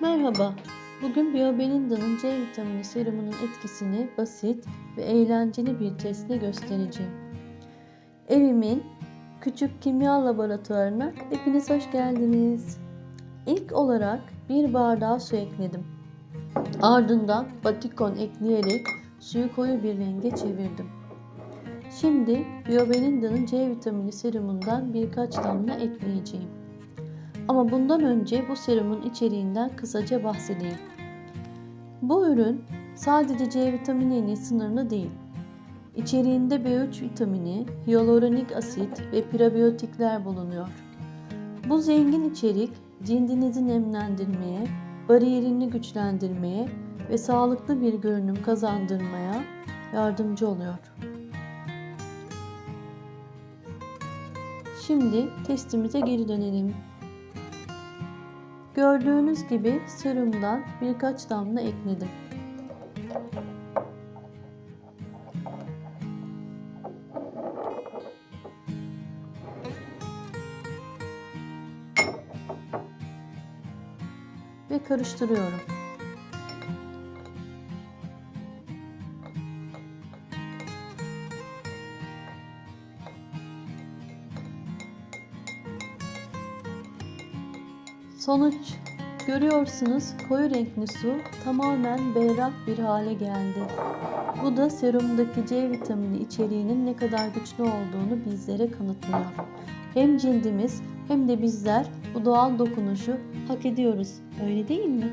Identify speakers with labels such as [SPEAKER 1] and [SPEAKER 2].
[SPEAKER 1] Merhaba. Bugün Biobeninda'nın C vitamini serumunun etkisini basit ve eğlenceli bir testle göstereceğim. Evimin küçük kimya laboratuvarına hepiniz hoş geldiniz. İlk olarak bir bardağa su ekledim. Ardından batikon ekleyerek suyu koyu bir renge çevirdim. Şimdi Biobeninda'nın C vitamini serumundan birkaç damla ekleyeceğim. Ama bundan önce bu serumun içeriğinden kısaca bahsedeyim. Bu ürün sadece C vitaminiyle sınırlı değil. İçeriğinde B3 vitamini, hyaluronik asit ve prebiyotikler bulunuyor. Bu zengin içerik cildinizi nemlendirmeye, bariyerini güçlendirmeye ve sağlıklı bir görünüm kazandırmaya yardımcı oluyor. Şimdi testimize geri dönelim. Gördüğünüz gibi serumdan birkaç damla ekledim. Ve karıştırıyorum. Sonuç görüyorsunuz koyu renkli su tamamen berrak bir hale geldi. Bu da serumdaki C vitamini içeriğinin ne kadar güçlü olduğunu bizlere kanıtlıyor. Hem cildimiz hem de bizler bu doğal dokunuşu hak ediyoruz. Öyle değil mi?